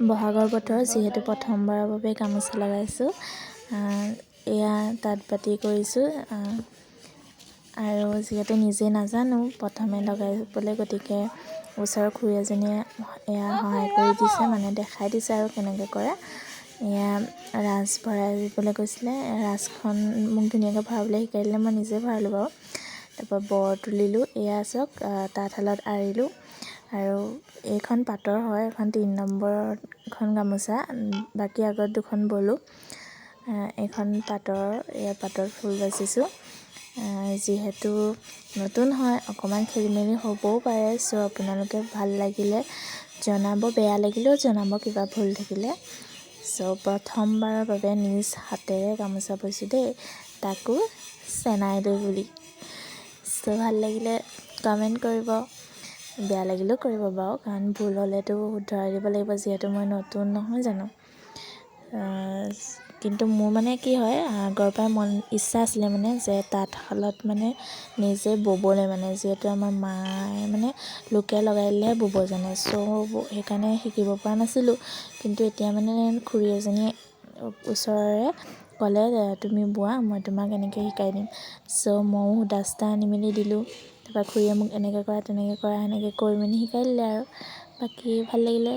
বহাগৰ বতৰ যিহেতু প্ৰথমবাৰৰ বাবে গামোচা লগাইছোঁ। এয়া তাঁত বাতি কৰিছোঁ। আৰু যিহেতু নিজে নাজানো প্ৰথমে লগাবলৈ গতিকে ওচৰৰ খুৰী এজনীয়ে এয়া সহায় কৰি দিছে মানে দেখাই দিছে আৰু কেনেকৈ কৰে। এয়া ৰাঁচ ভৰাই দিবলৈ কৈছিলে ৰাঁচখন মোক ধুনীয়াকৈ ভৰাবলৈ শিকাই দিলে মই নিজে ভৰালোঁ বাৰু। তাৰপৰা বৰ তুলিলোঁ এয়া চাওক তাঁতশালত আৰিলোঁ। আৰু এইখন পাটৰ হয় এখন তিনি নম্বৰখন গামোচা বাকী আগত দুখন বলোঁ। এইখন পাটৰ এয়া পাটৰ ফুল বাচিছোঁ। যিহেতু নতুন হয় অকণমান খেলি মেলি হ'বও পাৰে চ' আপোনালোকে ভাল লাগিলে জনাব বেয়া লাগিলেও জনাব কিবা ভুল থাকিলে। চ' প্ৰথমবাৰৰ বাবে নিজ হাতেৰে গামোচা বৈছোঁ দেই তাকো চেনাইলৈ বুলি। চ' ভাল লাগিলে কমেণ্ট কৰিব। বেয়া লাগিলেও কৰিব বাৰু কাৰণ ভুল হ'লেতো শুধৰাই দিব লাগিব যিহেতু মই নতুন নহয় জানো। কিন্তু মোৰ মানে কি হয় আগৰ পৰাই মন ইচ্ছা আছিলে মানে যে তাঁতশালত মানে নিজে ব'বলৈ মানে যিহেতু আমাৰ মায়ে মানে লোকে লগাই দিলেহে ব'ব জানে চ' সেইকাৰণে শিকিব পৰা নাছিলোঁ। কিন্তু এতিয়া মানে খুৰী এজনীয়ে ওচৰৰে ক'লে তুমি বোৱা মই তোমাক এনেকৈ শিকাই দিম। চ' ময়ো সূতা চূতা আনি মেলি দিলোঁ। তাৰপৰা খুৰীয়ে মোক এনেকৈ কৰা তেনেকৈ কৰা সেনেকৈ কৰি মেলি শিকাই দিলে আৰু। বাকী ভাল লাগিলে।